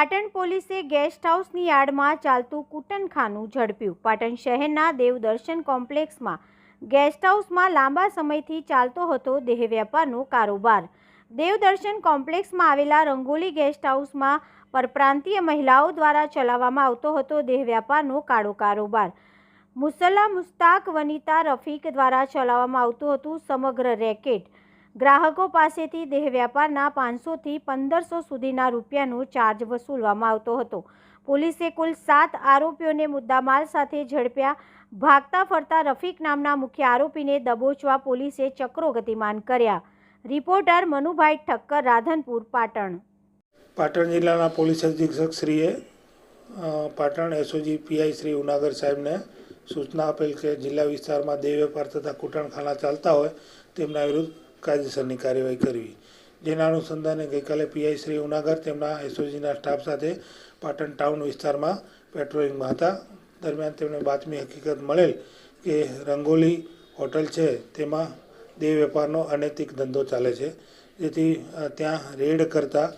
પાટણ પોલીસે ગેસ્ટ હાઉસની યાર્ડમાં ચાલતું કૂટનખાનું ઝડપ્યું. પાટણ શહેરના દેવદર્શન કોમ્પ્લેક્સમાં ગેસ્ટ હાઉસમાં લાંબા સમયથી ચાલતો હતો દેહ વ્યાપારનો કારોબાર. દેવદર્શન કોમ્પ્લેક્સમાં આવેલા રંગોલી ગેસ્ટ હાઉસમાં પરપ્રાંતીય મહિલાઓ દ્વારા ચલાવવામાં આવતો હતો દેહ વ્યાપારનો કાળો કારોબાર. મુસલ્લા મુસ્તાક વનિતા રફીક દ્વારા ચલાવવામાં આવતું હતું સમગ્ર રેકેટ. ગ્રાહકો પાસેથી દેહ વ્યાપારના પાંચસોથી પંદરસો સુધીના રૂપિયાનો ચાર્જ વસૂલવામાં આવતો હતો. પોલીસે કુલ સાત આરોપીઓને મુદ્દામાલ સાથે ઝડપ્યા, ભાગતા ફરતા રફીક નામના મુખ્ય આરોપીને દબોચવા પોલીસે ચક્રો ગતિમાન કર્યા. રિપોર્ટર મનુભાઈ ઠક્કર, રાધનપુર, પાટણ. પાટણ જિલ્લાના પોલીસ અધિક્ષક શ્રીએ પાટણ એસઓજી પીઆઈ શ્રી ઉનાગર સાહેબને સૂચના આપેલ કે જિલ્લા વિસ્તારમાં દેહ વેપાર તથા કૂટણખાના ચાલતા હોય તેમના વિરુદ્ધ કાયદેસરની કાર્યવાહી કરવી. જેના અનુસંધાને ગઈકાલે પીઆઈ શ્રી ઉનાગર તેમના એસઓજીના સ્ટાફ સાથે પાટણ ટાઉન વિસ્તારમાં પેટ્રોલિંગમાં હતા. દરમિયાન તેમને બાતમી હકીકત મળેલ કે રંગોલી હોટલ છે, તેમાં દેહ વેપારનો અનૈતિક ધંધો ચાલે છે. જેથી ત્યાં રેડ કરતાં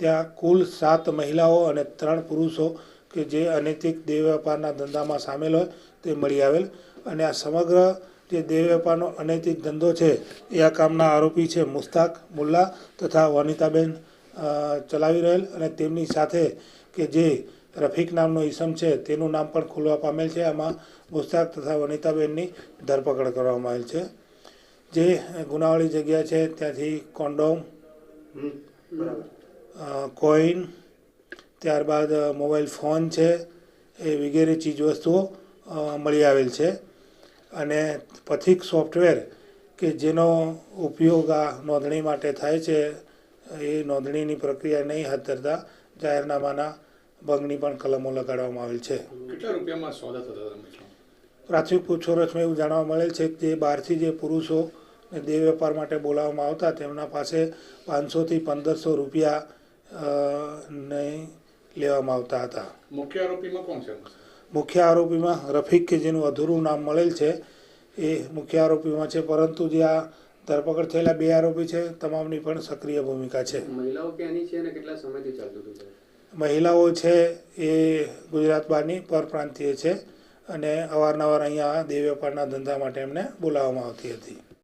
ત્યાં કુલ સાત મહિલાઓ અને ત્રણ પુરુષો કે જે અનૈતિક દેહ વેપારના ધંધામાં સામેલ હોય તે મળી આવેલ. અને આ સમગ્ર દેહ વેપારનો અનૈતિક ધંધો છે, એ આ કામના આરોપી છે મુસ્તાક મુલ્લા તથા વનિતાબેન ચલાવી રહેલ અને તેમની સાથે કે જે રફીક નામનો ઈસમ છે તેનું નામ પણ ખુલવા પામેલ છે. આમાં મુસ્તાક તથા વનિતાબેનની ધરપકડ કરવામાં આવેલ છે. જે ગુનાવાળી જગ્યા છે ત્યાંથી કોન્ડોમ કોઈન, ત્યારબાદ મોબાઈલ ફોન છે, એ વગેરે ચીજવસ્તુઓ મળી આવેલ છે. અને પથિક સોફ્ટવેર કે જેનો ઉપયોગ આ નોંધણી માટે થાય છે એ નોંધણીની પ્રક્રિયા નહીં હાથ ધરતા જાહેરનામાના ભંગની પણ કલમો લગાડવામાં આવેલ છે. કેટલા રૂપિયામાં સોદા થતા પ્રાથમિક પૂછપરછમાં એવું જાણવા મળેલ છે કે જે બહારથી જે પુરુષો ને દેહ વેપાર માટે બોલાવવામાં આવતા તેમના પાસે પાંચસોથી પંદરસો રૂપિયા નહીં લેવામાં આવતા હતા. મુખ્ય આરોપીમાં કોણ છે? મુખ્ય આરોપીમાં રફીક કે જેનું અધૂરું નામ મળેલ છે એ મુખ્ય આરોપીમાં છે. પરંતુ જે આ ધરપકડ થયેલા બે આરોપી છે તમામની પણ સક્રિય ભૂમિકા છે. મહિલાઓ ક્યાંની છે અને કેટલા સમયથી ચાલતું હતું મહિલાઓ છે એ ગુજરાત બહારની પરપ્રાંતીય છે અને અવારનવાર અહીંયા દેહ વેપારના ધંધા માટે એમને બોલાવવામાં આવતી હતી.